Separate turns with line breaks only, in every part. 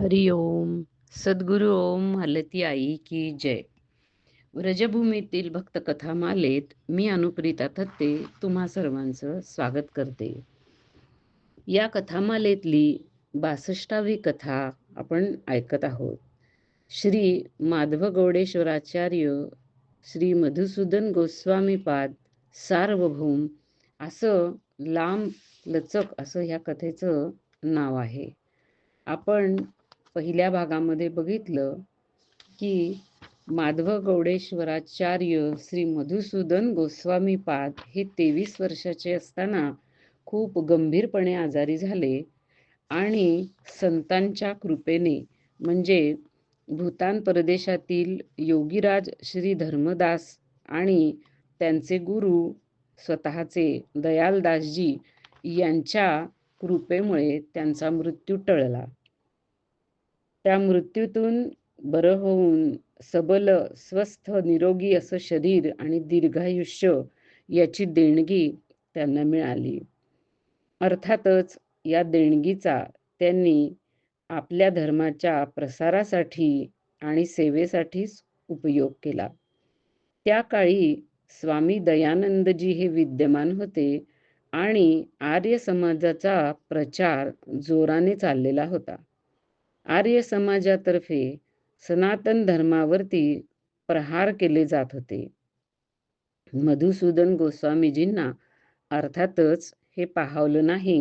हरि ओम. सद्गुरु ओम हलती आई की जय. व्रजभूमीतील भक्तकथा मालेत मी अनुप्रिता थत्ते तुम्हा सर्वांचं स्वागत करते. या कथामालेतली बासष्टावी कथा आपण ऐकत आहोत. श्री माधव गौडेश्वराचार्य श्री मधुसूदन गोस्वामीपाद सार्वभौम असं लांब लचक असं ह्या कथेचं नाव आहे. आपण पहिल्या भागामध्ये बघितलं की माधव गौडेश्वराचार्य श्री मधुसूदन गोस्वामी पाद हे तेवीस वर्षाचे असताना खूप गंभीरपणे आजारी झाले आणि संतांच्या कृपेने म्हणजे भूतान प्रदेशातील योगीराज श्री धर्मदास आणि त्यांचे गुरु स्वतःचे दयालदासजी यांच्या कृपेमुळे त्यांचा मृत्यू टळला. त्या मृत्यूतून बरं होऊन सबल स्वस्थ निरोगी असं शरीर आणि दीर्घायुष्य याची देणगी त्यांना मिळाली. अर्थातच या देणगीचा त्यांनी आपल्या धर्माच्या प्रसारासाठी आणि सेवेसाठीच उपयोग केला. त्या काळी स्वामी दयानंदजी हे विद्यमान होते आणि आर्य समाजाचा प्रचार जोराने चाललेला होता. आर्य समाजातर्फे सनातन धर्मावरती प्रहार केले जात होते. मधुसूदन गोस्वामीजींना अर्थातच हे पाहावलं नाही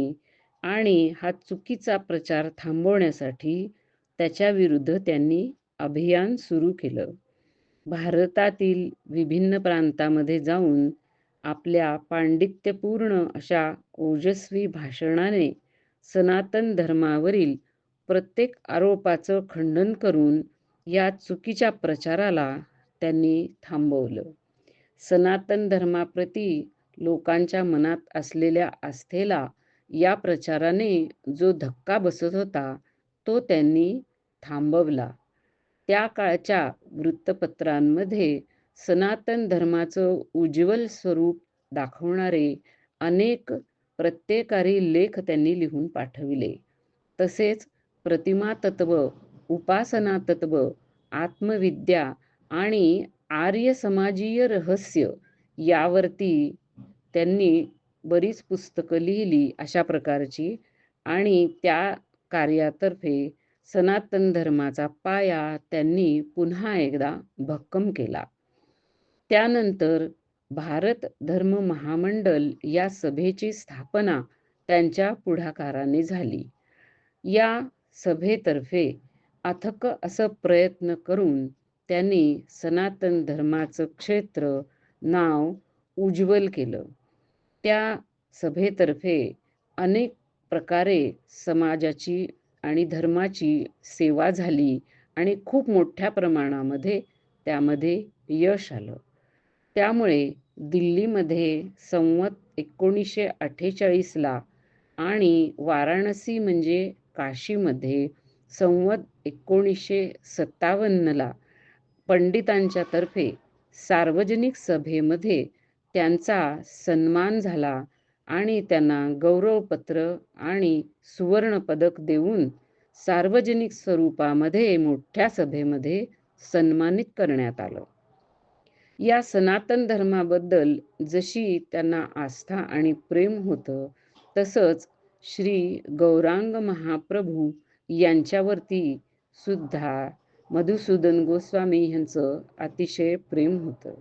आणि हा चुकीचा प्रचार थांबवण्यासाठी त्याच्या विरुद्ध त्यांनी अभियान सुरू केलं. भारतातील विभिन्न प्रांतामध्ये जाऊन आपल्या पांडित्यपूर्ण अशा ओजस्वी भाषणाने सनातन धर्मावरील प्रत्येक आरोपाचं खंडन करून या चुकीच्या प्रचाराला त्यांनी थांबवलं. सनातन धर्माप्रती लोकांच्या मनात असलेल्या आस्थेला या प्रचाराने जो धक्का बसत होता तो त्यांनी थांबवला. त्या काळच्या वृत्तपत्रांमध्ये सनातन धर्माचं उज्ज्वल स्वरूप दाखवणारे अनेक प्रत्येकारी लेख त्यांनी लिहून पाठविले. तसेच प्रतिमा तत्व उपासना तत्व आत्मविद्या आणि आर्य समाजीय रहस्य यावरती त्यांनी बरीच पुस्तकं लिहिली अशा प्रकारची. आणि त्या कार्यातर्फे सनातन धर्माचा पाया त्यांनी पुन्हा एकदा भक्कम केला. त्यानंतर भारत धर्म महामंडल या सभेची स्थापना त्यांच्या पुढाकाराने झाली. या सभेतर्फे अथक असं प्रयत्न करून त्यांनी सनातन धर्माचं क्षेत्र नाव उज्ज्वल केलं. त्या सभेतर्फे अनेक प्रकारे समाजाची आणि धर्माची सेवा झाली आणि खूप मोठ्या प्रमाणामध्ये त्यामध्ये यश आलं. त्यामुळे दिल्लीमध्ये संवत एकोणीसशे अठ्ठेचाळीसला आणि वाराणसी म्हणजे काशीमध्ये संवत एकोणीसशे सत्तावन्नला पंडितांच्या तर्फे सार्वजनिक सभेमध्ये त्यांचा सन्मान झाला आणि त्यांना गौरवपत्र आणि सुवर्णपदक देऊन सार्वजनिक स्वरूपामध्ये मोठ्या सभेमध्ये सन्मानित करण्यात आलं. या सनातन धर्माबद्दल जशी त्यांना आस्था आणि प्रेम होतं तसंच श्री गौरांग महाप्रभू यांच्यावरती सुद्धा मधुसूदन गोस्वामी यांचं अतिशय प्रेम होतं.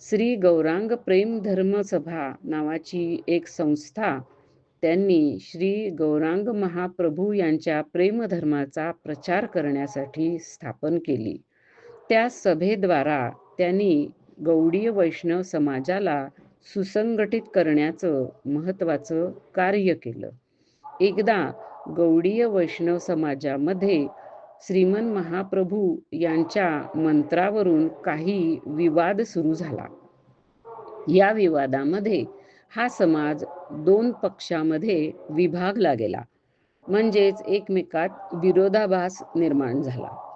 श्री गौरांग प्रेम धर्म सभा नावाची एक संस्था त्यांनी श्री गौरांग महाप्रभू यांच्या प्रेमधर्माचा प्रचार करण्यासाठी स्थापन केली. त्या सभेद्वारा त्यांनी गौडीय वैष्णव समाजाला सुसंघटित करण्याचं महत्त्वाचं कार्य केलं. एकदा गौडीय वैष्णव समाजामध्ये श्रीमन महाप्रभू यांच्या मंत्रावरून काही विवाद सुरू झाला. या विवादामध्ये हा समाज दोन पक्षामध्ये विभागला गेला. म्हणजेच एकमेकात विरोधाभास निर्माण झाला.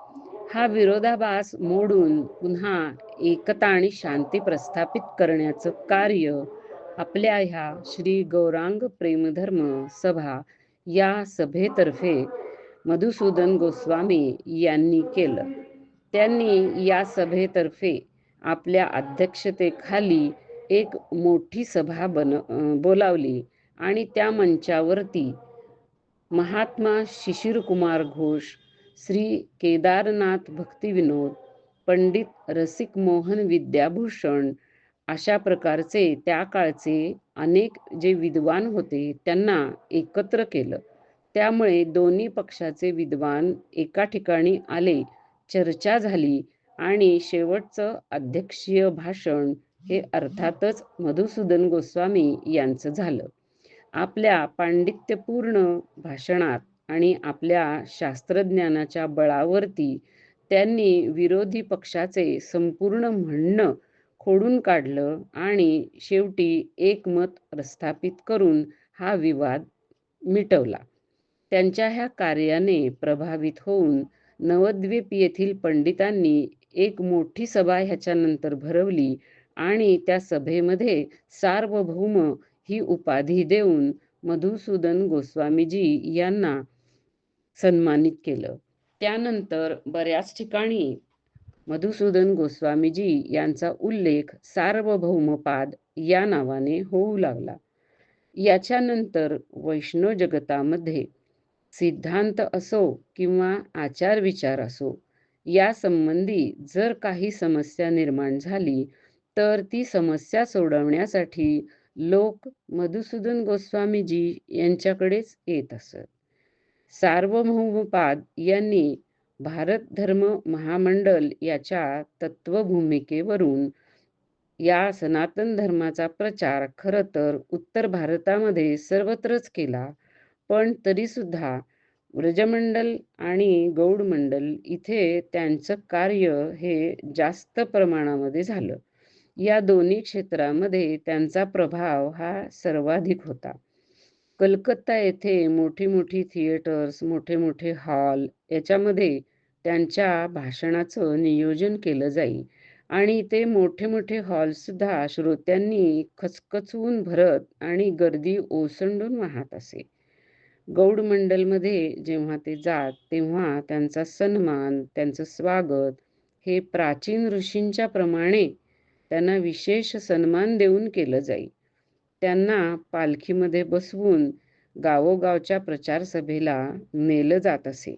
हा विरोधाभास मोडून पुन्हा एकता आणि शांती प्रस्थापित करण्याचं कार्य आपल्या ह्या श्री गौरांग प्रेमधर्म सभा या सभेतर्फे मधुसूदन गोस्वामी यांनी केलं. त्यांनी या सभेतर्फे आपल्या अध्यक्षतेखाली एक मोठी सभा बन बोलावली आणि त्या मंचावरती महात्मा शिशिरकुमार घोष श्री केदारनाथ भक्तिविनोद पंडित रसिक मोहन विद्याभूषण अशा प्रकारचे त्या काळचे अनेक जे विद्वान होते त्यांना एकत्र केलं. त्यामुळे दोन्ही पक्षाचे विद्वान एका ठिकाणी आले चर्चा झाली आणि शेवटचं अध्यक्षीय भाषण हे अर्थातच मधुसूदन गोस्वामी यांचं झालं. आपल्या पांडित्यपूर्ण भाषणात आणि आपल्या शास्त्रज्ञानाच्या बळावरती त्यांनी विरोधी पक्षाचे संपूर्ण म्हणणं खोडून काढलं आणि शेवटी एकमत प्रस्थापित करून हा विवाद मिटवला. त्यांच्या ह्या कार्याने प्रभावित होऊन नवद्वीप येथील पंडितांनी एक मोठी सभा ह्याच्यानंतर भरवली आणि त्या सभेमध्ये सार्वभौम ही उपाधी देऊन मधुसूदन गोस्वामीजी यांना सन्मानित केलं. त्यानंतर बऱ्याच ठिकाणी मधुसूदन गोस्वामीजी यांचा उल्लेख सार्वभौमपाद या नावाने होऊ लागला. याच्यानंतर वैष्णव जगतामध्ये सिद्धांत असो किंवा आचार विचार असो या संबंधी जर काही समस्या निर्माण झाली तर ती समस्या सोडवण्यासाठी लोक मधुसूदन गोस्वामीजी यांच्याकडेच येत असत. सार्वभौमपाद यांनी भारत धर्म महामंडल याच्या तत्वभूमिकेवरून या सनातन धर्माचा प्रचार खरं तर उत्तर भारतामध्ये सर्वत्रच केला पण तरीसुद्धा व्रजमंडल आणि गौडमंडल इथे त्यांचं कार्य हे जास्त प्रमाणामध्ये झालं. या दोन्ही क्षेत्रामध्ये त्यांचा प्रभाव हा सर्वाधिक होता. कलकत्ता येथे मोठी मोठी थिएटर्स मोठे मोठे हॉल याच्यामध्ये त्यांच्या भाषणाचं नियोजन केलं जाई. आणि ते मोठे मोठे हॉलसुद्धा श्रोत्यांनी खचखचवून भरत आणि गर्दी ओसंडून वाहत असे. गौड मंडलमध्ये जेव्हा ते जात तेव्हा त्यांचा सन्मान त्यांचं स्वागत हे प्राचीन ऋषींच्या प्रमाणे त्यांना विशेष सन्मान देऊन केलं जाई. त्यांना पालखीमध्ये बसवून गावोगावच्या प्रचार सभेला नेलं जात असे.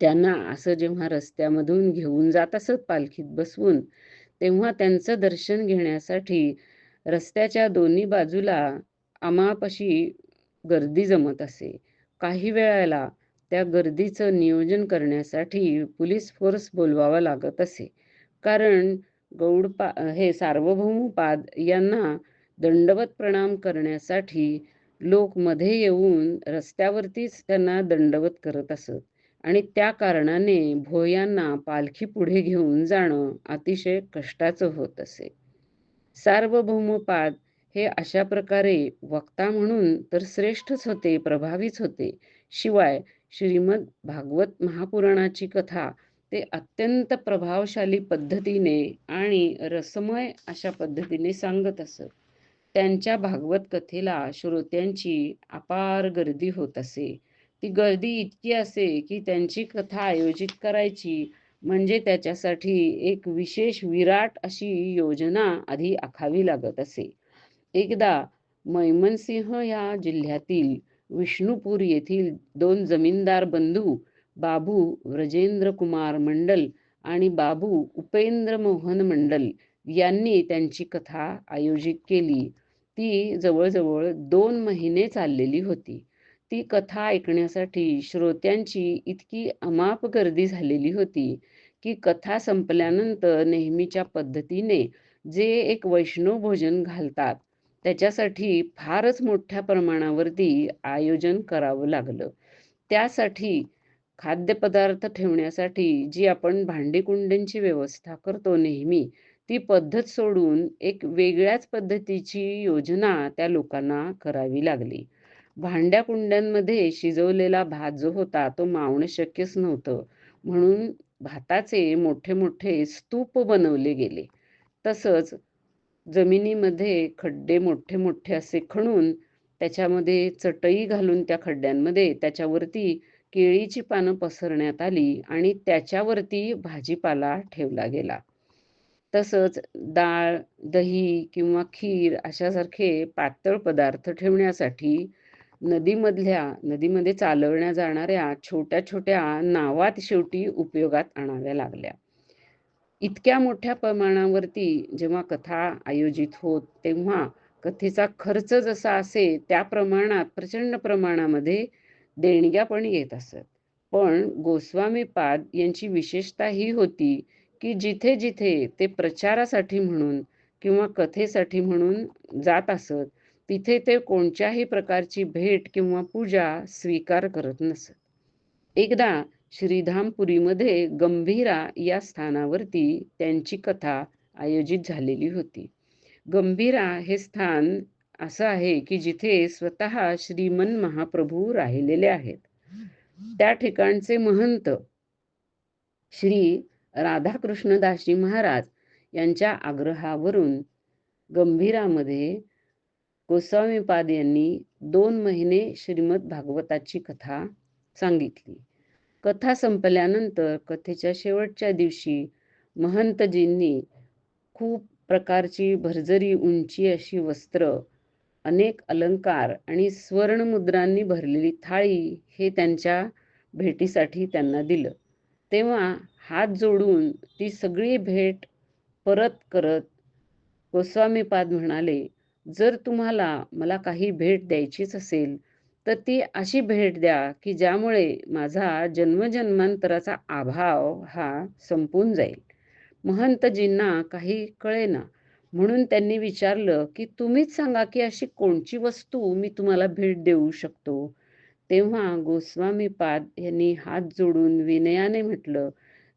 त्यांना असं जेव्हा रस्त्यामधून घेऊन जात असत पालखीत बसवून तेव्हा त्यांचं दर्शन घेण्यासाठी रस्त्याच्या दोन्ही बाजूला अमापशी गर्दी जमत असे. काही वेळेला त्या गर्दीचं नियोजन करण्यासाठी पोलीस फोर्स बोलवावा लागत असे. कारण गौडपा हे सार्वभौम पाद यांना दंडवत प्रणाम करण्यासाठी लोक मध्ये येऊन रस्त्यावरतीच त्यांना दंडवत करत असत. आणि त्या कारणाने भोयांना पालखी पुढे घेऊन जाणं अतिशय कष्टाचं होत असे. सार्वभौमपाद हे अशा प्रकारे वक्ता म्हणून तर श्रेष्ठच होते प्रभावीच होते. शिवाय श्रीमद भागवत महापुराणाची कथा ते अत्यंत प्रभावशाली पद्धतीने आणि रसमय अशा पद्धतीने सांगत असत. त्यांच्या भागवत कथेला श्रोत्यांची अपार गर्दी होत असे. ती गर्दी इतकी असे की त्यांची कथा आयोजित करायची म्हणजे त्याच्यासाठी एक विशेष विराट अशी योजना आधी आखावी लागत असे. एकदा मैमनसिंह या जिल्ह्यातील विष्णुपूर येथील दोन जमीनदार बंधू बाबू व्रजेंद्र कुमार मंडल आणि बाबू उपेंद्र मोहन मंडल यांनी त्यांची कथा आयोजित केली. ती जवळजवळ दोन महिने चाललेली होती. ती कथा ऐकण्यासाठी श्रोत्यांची इतकी अमाप गर्दी झालेली होती की कथा संपल्यानंतर नेहमीच्या पद्धतीने जे एक वैष्णव भोजन घालतात त्याच्यासाठी फारच मोठ्या प्रमाणावरती आयोजन करावं लागलं. त्यासाठी खाद्यपदार्थ ठेवण्यासाठी जी आपण भांडीकुंड्यांची व्यवस्था करतो नेहमी ती पद्धत सोडून एक वेगळ्याच पद्धतीची योजना त्या लोकांना करावी लागली. भांड्या कुंड्यांमध्ये शिजवलेला भात जो होता तो मावणं शक्यच नव्हतं. म्हणून भाताचे मोठे मोठे स्तूप बनवले गेले. तसंच जमिनीमध्ये खड्डे मोठे मोठे असे खणून त्याच्यामध्ये चटई घालून त्या खड्ड्यांमध्ये त्याच्यावरती केळीची पानं पसरण्यात आली आणि त्याच्यावरती भाजीपाला ठेवला गेला. तसंच डाळ दही किंवा खीर अशासारखे पातळ पदार्थ ठेवण्यासाठी नदीमधल्या नदीमध्ये चालवण्या जाणाऱ्या छोट्या छोट्या नावात शेवटी उपयोगात आणाव्या लागल्या. इतक्या मोठ्या प्रमाणावरती जेव्हा कथा आयोजित होत तेव्हा कथेचा खर्च जसा असे त्या प्रमाणात प्रचंड प्रमाणामध्ये देणग्या पण येत असत. पण गोस्वामी पाद यांची विशेषता ही होती की जिथे जिथे ते प्रचारासाठी म्हणून किंवा कथेसाठी म्हणून जात असत तिथे ते कोणत्याही प्रकारची भेट किंवा पूजा स्वीकार करत नसत. एकदा श्रीधामपुरीमध्ये गंभीरा या स्थानावरती त्यांची कथा आयोजित झालेली होती. गंभीरा हे स्थान असं आहे की जिथे स्वतः श्रीमन महाप्रभू राहिलेले आहेत. त्या ठिकाणचे महंत श्री राधाकृष्णदासजी महाराज यांच्या आग्रहावरून गंभीरामध्ये गोस्वामीपाद यांनी दोन महिने श्रीमद भागवताची कथा सांगितली. कथा संपल्यानंतर कथेच्या शेवटच्या दिवशी महंतजींनी खूप प्रकारची भरजरी उंची अशी वस्त्र अनेक अलंकार आणि स्वर्णमुद्रांनी भरलेली थाळी हे त्यांच्या भेटीसाठी त्यांना दिलं. तेव्हा हात जोडून ती सगळी भेट परत करत गोस्वामीपाद म्हणाले जर तुम्हाला मला काही भेट द्यायचीच असेल तर ती अशी भेट द्या की ज्यामुळे माझा जन्मजन्मांतराचा अभाव हा संपून जाईल. महंतजींना काही कळेना. म्हणून त्यांनी विचारलं की तुम्हीच सांगा की अशी कोणची वस्तू मी तुम्हाला भेट देऊ शकतो? तेव्हा गोस्वामी पाद यांनी हात जोडून विनयाने म्हटलं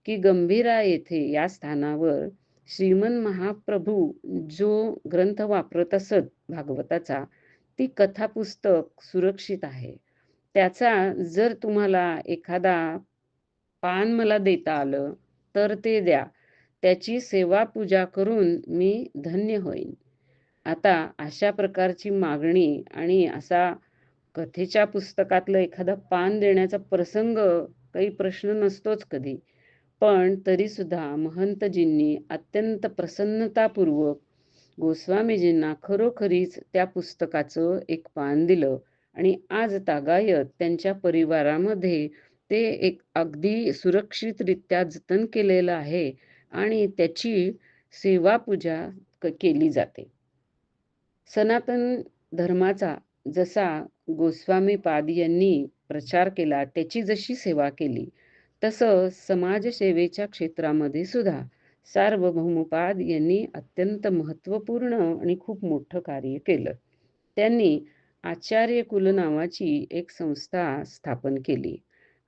की गंभीरा येथे या स्थानावर श्रीमन महाप्रभू जो ग्रंथ वापरत असत भागवताचा ती कथा पुस्तक सुरक्षित आहे. त्याचा जर तुम्हाला एखादा पान मला देता आलं तर ते द्या. त्याची सेवा पूजा करून मी धन्य होईन. आता अशा प्रकारची मागणी आणि असा कथेच्या पुस्तकातलं एखादा पान देण्याचा प्रसंग काही प्रश्न नसतोच कधी. पण तरीसुद्धा महंतजींनी अत्यंत प्रसन्नतापूर्वक गोस्वामीजींना खरोखरीच त्या पुस्तकाचं एक पान दिलं. आणि आज तागायत त्यांच्या परिवारामध्ये ते एक अगदी सुरक्षितरित्या जतन केलेलं आहे आणि त्याची सेवा पूजा केली जाते. सनातन धर्माचा जसा गोस्वामी पाद यांनी प्रचार केला त्याची जशी सेवा केली तसं समाजसेवेच्या क्षेत्रामध्ये सुद्धा सार्वभौमपाद यांनी अत्यंत महत्त्वपूर्ण आणि खूप मोठं कार्य केलं. त्यांनी आचार्य कुल नावाची एक संस्था स्थापन केली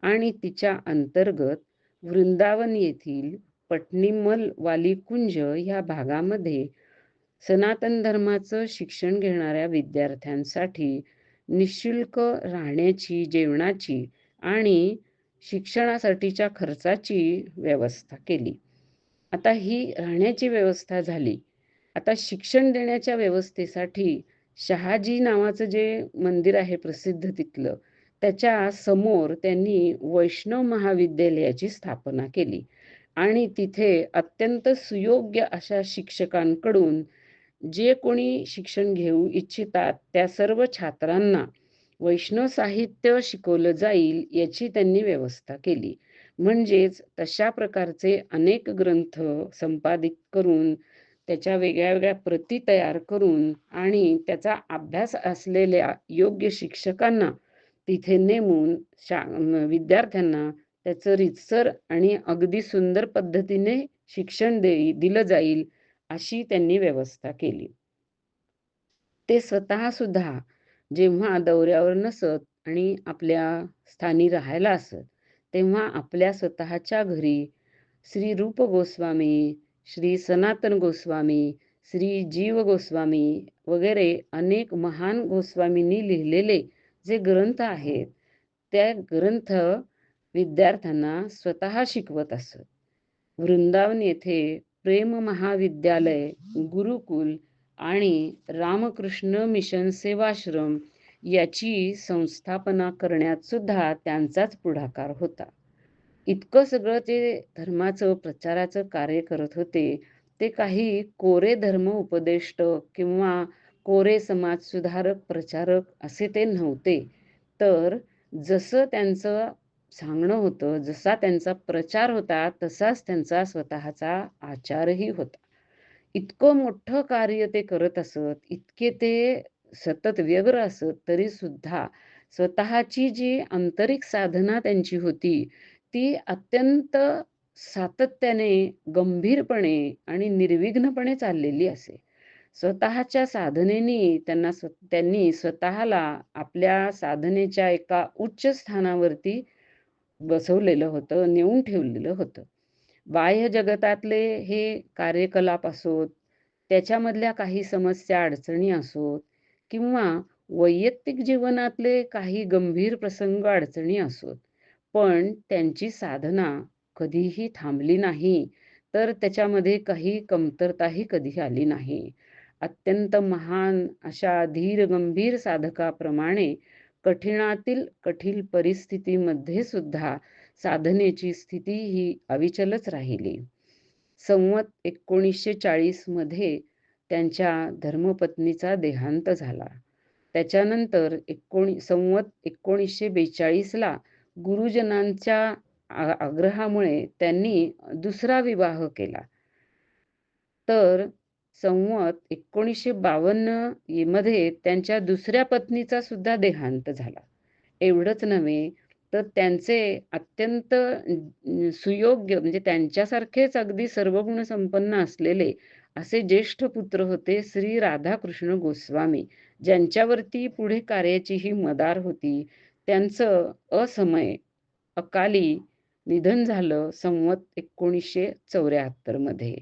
आणि तिच्या अंतर्गत वृंदावन येथील पटणिमल वाली कुंज ह्या भागामध्ये सनातन धर्माचं शिक्षण घेणाऱ्या विद्यार्थ्यांसाठी निशुल्क राहण्याची जेवणाची आणि शिक्षणासाठीच्या खर्चाची व्यवस्था केली. आता ही राहण्याची व्यवस्था झाली. आता शिक्षण देण्याच्या व्यवस्थेसाठी शहाजी नावाचं जे मंदिर आहे प्रसिद्ध तिथलं त्याच्यासमोर त्यांनी वैष्णव महाविद्यालयाची स्थापना केली. आणि तिथे अत्यंत सुयोग्य अशा शिक्षकांकडून जे कोणी शिक्षण घेऊ इच्छितात त्या सर्व छात्रांना वैष्णव साहित्य शिकवलं जाईल याची त्यांनी व्यवस्था केली. म्हणजेच तशा प्रकारचे अनेक ग्रंथ संपादित करून त्याच्या वेगळ्या वेगळ्या प्रती तयार करून आणि त्याचा अभ्यास असलेल्या योग्य शिक्षकांना तिथे नेमून शा विद्यार्थ्यांना त्याचं रितसर आणि अगदी सुंदर पद्धतीने शिक्षण दे दिलं जाईल अशी त्यांनी व्यवस्था केली. ते स्वतः सुद्धा जेव्हा दौऱ्यावर नसत आणि आपल्या स्थानी राहायला असत तेव्हा आपल्या स्वतःच्या घरी श्री रूप गोस्वामी श्री सनातन गोस्वामी श्री जीव गोस्वामी वगैरे अनेक महान गोस्वामींनी लिहिलेले जे ग्रंथ आहेत त्या ग्रंथ विद्यार्थ्यांना स्वतः शिकवत असत. वृंदावन येथे प्रेम महाविद्यालय गुरुकुल आणि रामकृष्ण मिशन सेवाश्रम याची संस्थापना करण्यात सुद्धा त्यांचाच पुढाकार होता. इतकं सगळं ते धर्माचं प्रचाराचं कार्य करत होते ते काही कोरे धर्म उपदेष्ट किंवा कोरे समाज सुधारक प्रचारक असे ते नव्हते. तर जसं त्यांचं सांगणं होतं जसा त्यांचा प्रचार होता तसाच त्यांचा स्वतःचा आचारही होता. इतकं मोठं कार्य ते करत असत इतके ते सतत व्यग्र असत तरी सुद्धा स्वतःची जी आंतरिक साधना त्यांची होती ती अत्यंत सातत्याने गंभीरपणे आणि निर्विघ्नपणे चाललेली असे. स्वतःच्या साधनेनी त्यांना स्व त्यांनी स्वतःला आपल्या साधनेच्या एका उच्च स्थानावरती बसवलेलं होतं नेऊन ठेवलेलं होतं. बाह्य जगतातले हे कार्यकलाप असोत त्याच्यामधल्या काही समस्या अडचणी असोत किंवा वैयक्तिक जीवनातले काही गंभीर प्रसंग अडचणी असोत. पण त्यांची साधना कधीही थांबली नाही तर त्याच्यामध्ये काही कमतरताही कधी आली नाही. अत्यंत महान अशा धीर गंभीर साधकाप्रमाणे कठीणातील कठीण परिस्थितीमध्ये सुद्धा साधनेची स्थिती ही अविचलच राहिली. संवत एकोणीसशे चाळीसमध्ये त्यांच्या धर्मपत्नीचा देहांत झाला. त्याच्यानंतर एकोणी संवत एकोणीसशे बेचाळीसला गुरुजनांच्या आग्रहामुळे त्यांनी दुसरा विवाह केला. तर संवत एकोणीसशे बावन्नमध्ये त्यांच्या दुसऱ्या पत्नीचा सुद्धा देहांत झाला. एवढंच नव्हे तर त्यांचे अत्यंत सुयोग्य म्हणजे त्यांच्यासारखेच अगदी सर्वगुण संपन्न असलेले असे ज्येष्ठ पुत्र होते श्री राधाकृष्ण गोस्वामी ज्यांच्यावरती पुढे कार्याची ही मदार होती. त्यांचं असमय अकाली निधन झालं संवत एकोणीसशे चौऱ्याहत्तरमध्ये.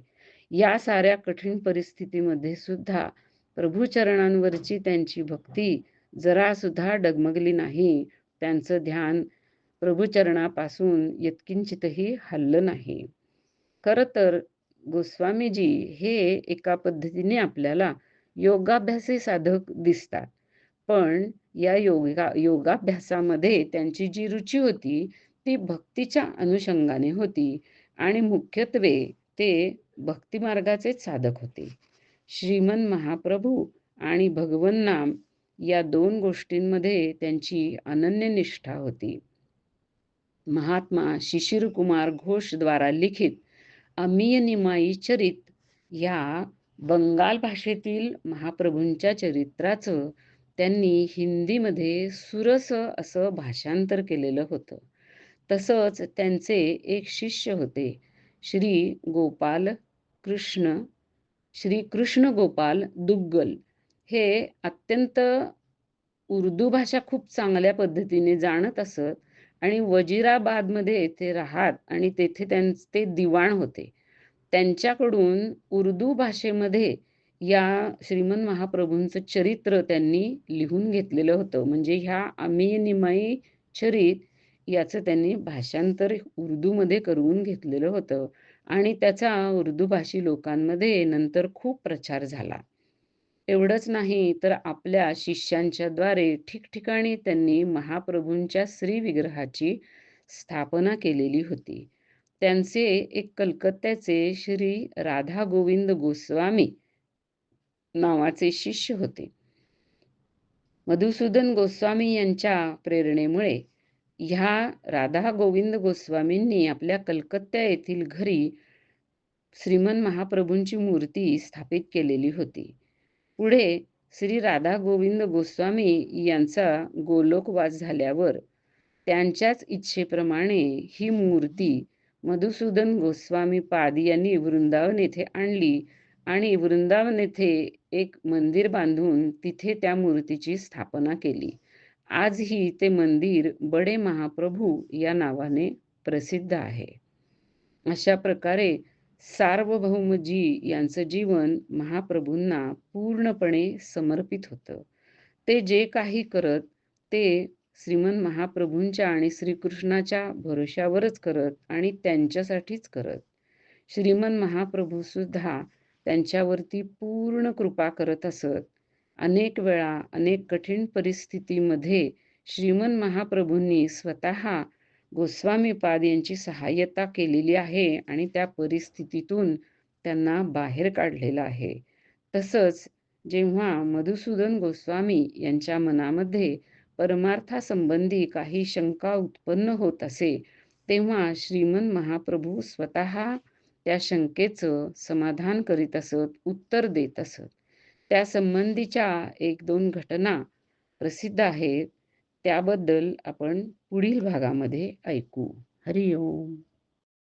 या साऱ्या कठीण परिस्थितीमध्ये सुद्धा प्रभूचरणांवरची त्यांची भक्ती जरा सुद्धा डगमगली नाही. त्यांचं ध्यान प्रभुचरणापासून यत्किंचितही हल्लं नाही. खरं तर गोस्वामीजी हे एका पद्धतीने आपल्याला योगाभ्यासी साधक दिसतात. पण या योगा योगाभ्यासामध्ये त्यांची जी रुची होती ती भक्तीच्या अनुषंगाने होती आणि मुख्यत्वे ते भक्तिमार्गाचेच साधक होते. श्रीमन महाप्रभू आणि भगवन नाम या दोन गोष्टींमध्ये त्यांची अनन्य निष्ठा होती. महात्मा शिशिर कुमार घोष द्वारा लिखित अमीय निमाई चरित या बंगाल भाषेतील महाप्रभूंच्या चरित्राचं त्यांनी हिंदीमध्ये सुरस असं भाषांतर केलेलं होतं. तसंच त्यांचे एक शिष्य होते श्री गोपाल कृष्ण श्री कृष्ण गोपाल दुग्गल. हे अत्यंत उर्दू भाषा खूप चांगल्या पद्धतीने जाणत असत. आणि वजिराबादमध्ये ते राहत आणि तेथे त्यांचे ते दिवाण होते. त्यांच्याकडून उर्दू भाषेमध्ये या श्रीमन महाप्रभूंचं चरित्र त्यांनी लिहून घेतलेलं होतं. म्हणजे ह्या आम्ही निमाई चरित याचं त्यांनी भाषांतर उर्दूमध्ये करून घेतलेलं होतं. आणि त्याचा उर्दू भाषी लोकांमध्ये नंतर खूप प्रचार झाला. एवढंच नाही तर आपल्या शिष्यांच्या द्वारे ठिकठिकाणी त्यांनी महाप्रभूंच्या श्री विग्रहाची स्थापना केलेली होती. त्यांचे एक कलकत्त्याचे श्री राधा गोविंद गोस्वामी नावाचे शिष्य होते. मधुसूदन गोस्वामी यांच्या प्रेरणेमुळे ह्या राधा गोविंद गोस्वामींनी आपल्या कलकत्ता येथील घरी श्रीमन महाप्रभूंची मूर्ती स्थापित केलेली होती. पुढे श्री राधा गोविंद गोस्वामी यांचा गोलोकवास झाल्यावर त्यांच्याच इच्छेप्रमाणे ही मूर्ती मधुसूदन गोस्वामी पाद यांनी वृंदावन येथे आणली आणि वृंदावन येथे एक मंदिर बांधून तिथे त्या मूर्तीची स्थापना केली. आजही ते मंदिर बडे महाप्रभू या नावाने प्रसिद्ध आहे. अशा प्रकारे सार्वभौमजी यांचं जीवन महाप्रभूंना पूर्णपणे समर्पित होतं. ते जे काही करत ते श्रीमन महाप्रभूंच्या आणि श्रीकृष्णाच्या भरोश्यावरच करत आणि त्यांच्यासाठीच करत. श्रीमन महाप्रभू सुद्धा त्यांच्यावरती पूर्ण कृपा करत असत. अनेक वेळा अनेक कठीण परिस्थितीमध्ये श्रीमन महाप्रभूंनी स्वतः गोस्वामीपाद यांची सहाय्यता केलेली आहे आणि त्या परिस्थितीतून त्यांना बाहेर काढलेलं आहे. तसंच जेव्हा मधुसूदन गोस्वामी यांच्या मनामध्ये परमार्थासंबंधी काही शंका उत्पन्न होत असे तेव्हा श्रीमन महाप्रभू स्वतः त्या शंकेचं समाधान करीत असत उत्तर देत असत. त्या संबंधीच्या एक दोन घटना प्रसिद्ध आहेत. त्याबद्दल आपण पुढील भागामध्ये ऐकू. हरिओम.